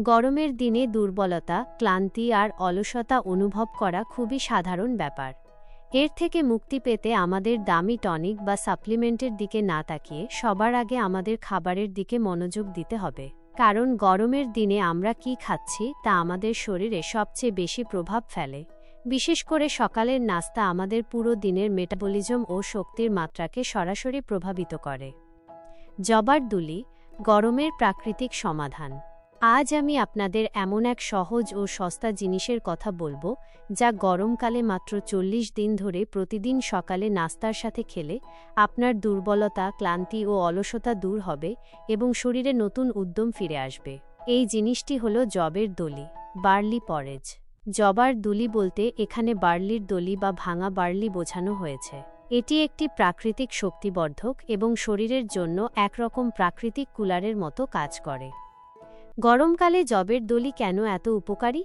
গরমের দিনে দুর্বলতা, ক্লান্তি আর অলসতা অনুভব করা খুবই সাধারণ ব্যাপার। এর থেকে মুক্তি পেতে আমাদের দামি টনিক বা সাপ্লিমেন্টের দিকে না তাকিয়ে সবার আগে আমাদের খাবারের দিকে মনোযোগ দিতে হবে। কারণ গরমের দিনে আমরা কি খাচ্ছি তা আমাদের শরীরে সবচেয়ে বেশি প্রভাব ফেলে। বিশেষ করে সকালের নাস্তা আমাদের পুরো দিনের মেটাবলিজম ও শক্তির মাত্রাকে সরাসরি প্রভাবিত করে। জবার দুলি, গরমের প্রাকৃতিক সমাধান। আজ আমি আপনাদের এমন এক সহজ ও সস্তা জিনিসের কথা বলব, যা গরমকালে মাত্র চল্লিশ দিন ধরে প্রতিদিন সকালে নাস্তার সাথে খেলে আপনার দুর্বলতা, ক্লান্তি ও অলসতা দূর হবে এবং শরীরে নতুন উদ্যম ফিরে আসবে। এই জিনিসটি হল জবের দলি, বার্লি পরেজ। জবার দুলি বলতে এখানে বার্লির দলি বা ভাঙা বার্লি বোঝানো হয়েছে। এটি একটি প্রাকৃতিক শক্তিবর্ধক এবং শরীরের জন্য একরকম প্রাকৃতিক কুলারের মতো কাজ করে। গরমকালে জবের দলি কেন এত উপকারী?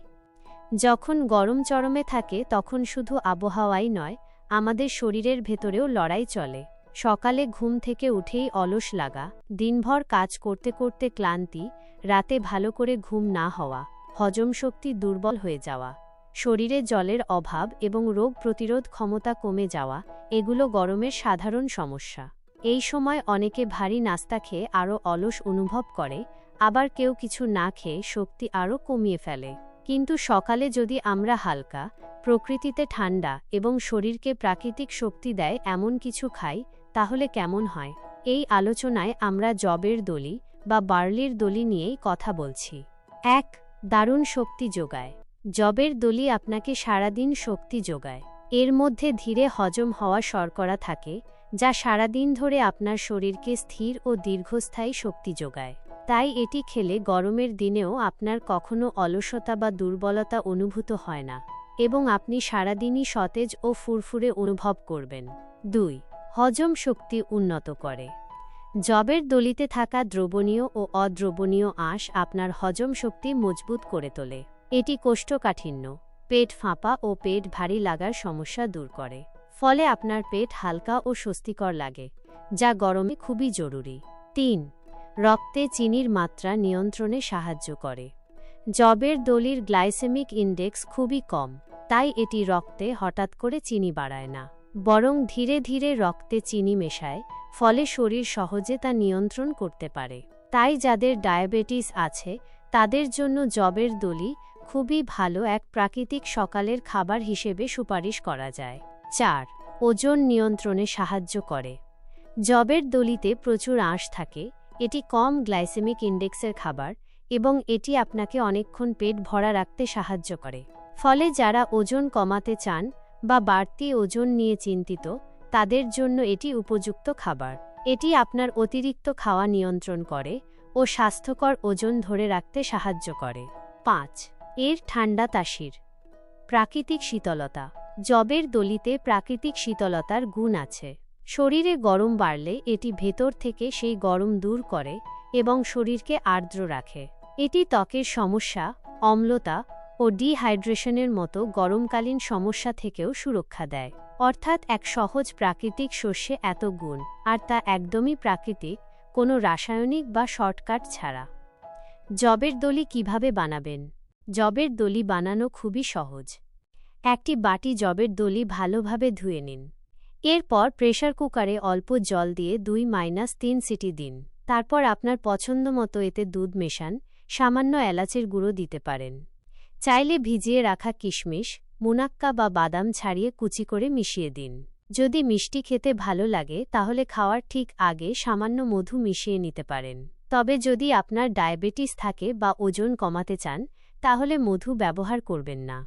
যখন গরম চরমে থাকে, তখন শুধু আবহাওয়াই নয়, আমাদের শরীরের ভেতরেও লড়াই চলে। সকালে ঘুম থেকে উঠেই অলস লাগা, দিনভর কাজ করতে করতে ক্লান্তি, রাতে ভালো করে ঘুম না হওয়া, হজম শক্তি দুর্বল হয়ে যাওয়া, শরীরে জলের অভাব এবং রোগ প্রতিরোধ ক্ষমতা কমে যাওয়া, এগুলো গরমের সাধারণ সমস্যা। এই সময় অনেকে ভারী নাস্তা খেয়ে আরও অলস অনুভব করে আবার কেউ কিছু না খেয়ে শক্তি আরও কমিয়ে ফেলে। কিন্তু সকালে যদি আমরা হালকা, প্রকৃতিতে ঠান্ডা এবং শরীরকে প্রাকৃতিক শক্তি দেয় এমন কিছু খাই, তাহলে কেমন হয়? এই আলোচনায় আমরা জবের দলি বা বার্লির দলি নিয়েই কথা বলছি। এক, দারুণ শক্তি যোগায়। জবের দলি আপনাকে সারাদিন শক্তি যোগায়। এর মধ্যে ধীরে হজম হওয়া শর্করা থাকে, যা সারাদিন ধরে আপনার শরীরকে স্থির ও দীর্ঘস্থায়ী শক্তি যোগায়। তাই এটি খেলে গরমের দিনেও আপনার কখনো অলসতা বা দুর্বলতা অনুভূত হয় না এবং আপনি সারাদিনই সতেজ ও ফুরফুরে অনুভব করবেন। দুই, হজম শক্তি উন্নত করে। জবের দলিতে থাকা দ্রবণীয় ও অদ্রবণীয় আঁশ আপনার হজম শক্তি মজবুত করে তোলে। এটি কোষ্ঠকাঠিন্য, পেট ফাঁপা ও পেট ভারী লাগার সমস্যা দূর করে। ফলে আপনার পেট হালকা ও স্বস্তিকর লাগে, যা গরমে খুবই জরুরি। তিন রক্তে চিনির মাত্রা নিয়ন্ত্রণে সাহায্য করে। জবের দলির গ্লাইসেমিক ইন্ডেক্স খুবই কম, তাই এটি রক্তে হঠাৎ করে চিনি বাড়ায় না। বরং ধীরে ধীরে রক্তে চিনি মেশায়, ফলে শরীর সহজে তা নিয়ন্ত্রণ করতে পারে। তাই যাদের ডায়াবেটিস আছে, তাদের জন্য জবের দলি খুবই ভালো এক প্রাকৃতিক সকালের খাবার হিসেবে সুপারিশ করা যায়। চার, ওজন নিয়ন্ত্রণে সাহায্য করে। জবের দলিতে প্রচুর আঁশ থাকে এটি কম গ্লাইসেমিক ইন্ডেক্সের খাবার এবং এটি আপনাকে অনেকক্ষণ পেট ভরা রাখতে সাহায্য করে। ফলে যারা ওজন কমাতে চান বা বাড়তি ওজন নিয়ে চিন্তিত, তাদের জন্য এটি উপযুক্ত খাবার। এটি আপনার অতিরিক্ত খাওয়া নিয়ন্ত্রণ করে ও স্বাস্থ্যকর ওজন ধরে রাখতে সাহায্য করে। পাঁচ, এর ঠান্ডা তাসির। প্রাকৃতিক শীতলতা। জবের দলিতে প্রাকৃতিক শীতলতার গুণ আছে। শরীরে গরম বাড়লে এটি ভেতর থেকে সেই গরম দূর করে এবং শরীরকে আর্দ্র রাখে। এটি ত্বকের সমস্যা, অম্লতা ও ডিহাইড্রেশনের মতো গরমকালীন সমস্যা থেকেও সুরক্ষা দেয়। অর্থাৎ এক সহজ প্রাকৃতিক শস্যে এত গুণ, আর তা একদমই প্রাকৃতিক, কোনো রাসায়নিক বা শর্টকাট ছাড়া। জবের দলি কীভাবে বানাবেন? জবের দলি বানানো খুবই সহজ। একটি বাটি জবের দলি ভালোভাবে ধুয়ে নিন। এরপর প্রেশার কুকারে অল্প জল দিয়ে দুই মাইনাস তিন সিটি দিন। তারপর আপনার পছন্দ মতো এতে দুধ মেশান, সামান্য এলাচের গুঁড়ো দিতে পারেন। চাইলে ভিজিয়ে রাখা কিশমিশ, মুনাক্কা বা বাদাম ছাড়িয়ে কুচি করে মিশিয়ে দিন। যদি মিষ্টি খেতে ভালো লাগে, তাহলে খাওয়ার ঠিক আগে সামান্য মধু মিশিয়ে নিতে পারেন। তবে যদি আপনার ডায়াবেটিস থাকে বা ওজন কমাতে চান, তাহলে মধু ব্যবহার করবেন না।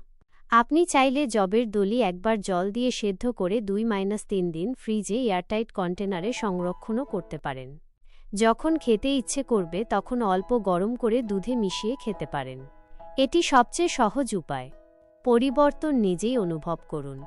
আপনি চাইলে জবের দলি একবার জল দিয়ে সেদ্ধ করে দুই মাইনাস তিন দিন ফ্রিজে এয়ারটাইট কন্টেনারে সংরক্ষণও করতে পারেন। যখন খেতে ইচ্ছে করবে, তখন অল্প গরম করে দুধে মিশিয়ে খেতে পারেন। এটি সবচেয়ে সহজ উপায়। পরিবর্তন নিজেই অনুভব করুন।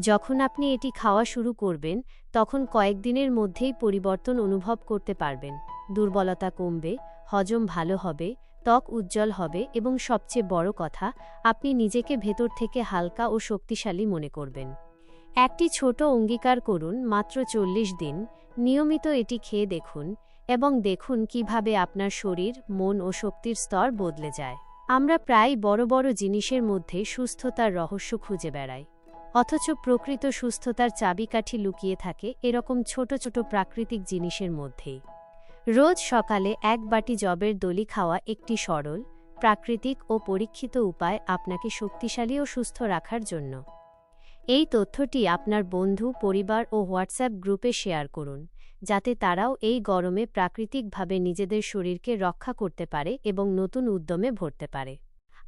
যখন আপনি এটি খাওয়া শুরু করবেন, তখন কয়েকদিনের মধ্যেই পরিবর্তন অনুভব করতে পারবেন। দুর্বলতা কমবে, হজম ভালো হবে ত্বক উজ্জ্বল হবে এবং সবচেয়ে বড় কথা, আপনি নিজেকে ভেতর থেকে হালকা ও শক্তিশালী মনে করবেন। একটি ছোট অঙ্গীকার করুন মাত্র চল্লিশ দিন, নিয়মিত এটি খেয়ে দেখুন এবং দেখুন কীভাবে আপনার শরীর, মন ও শক্তির স্তর বদলে যায়। আমরা প্রায় বড় বড় জিনিসের মধ্যে সুস্থতার রহস্য খুঁজে বেড়াই। অথচ প্রকৃত সুস্থতার চাবিকাঠি লুকিয়ে থাকে এরকম ছোট ছোট প্রাকৃতিক জিনিসের মধ্যেই। রোজ সকালে এক বাটি জবের দলি খাওয়া একটি সরল, প্রাকৃতিক ও পরীক্ষিত উপায় আপনাকে শক্তিশালী ও সুস্থ রাখার জন্য। এই তথ্যটি আপনার বন্ধু, পরিবার ও হোয়াটসঅ্যাপ গ্রুপে শেয়ার করুন, যাতে তারাও এই গরমে প্রাকৃতিকভাবে নিজেদের শরীরকে রক্ষা করতে পারে এবং নতুন উদ্যমে ভরতে পারে।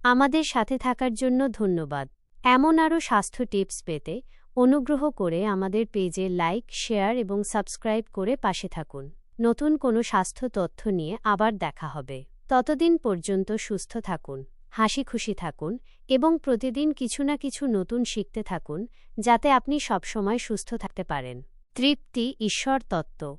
আমাদের সাথে থাকার জন্য ধন্যবাদ। এমন আরও স্বাস্থ্য টিপস পেতে অনুগ্রহ করে আমাদের পেজে লাইক, শেয়ার এবং সাবস্ক্রাইব করে পাশে থাকুন। নতুন কোনো স্বাস্থ্য তথ্য নিয়ে আবার দেখা হবে। ততদিন পর্যন্ত সুস্থ থাকুন হাসি খুশি থাকুন এবং প্রতিদিন কিছু না কিছু নতুন শিখতে থাকুন, যাতে আপনি সবসময় সুস্থ থাকতে পারেন। তৃপ্তি ঈশ্বর তত্ত্ব।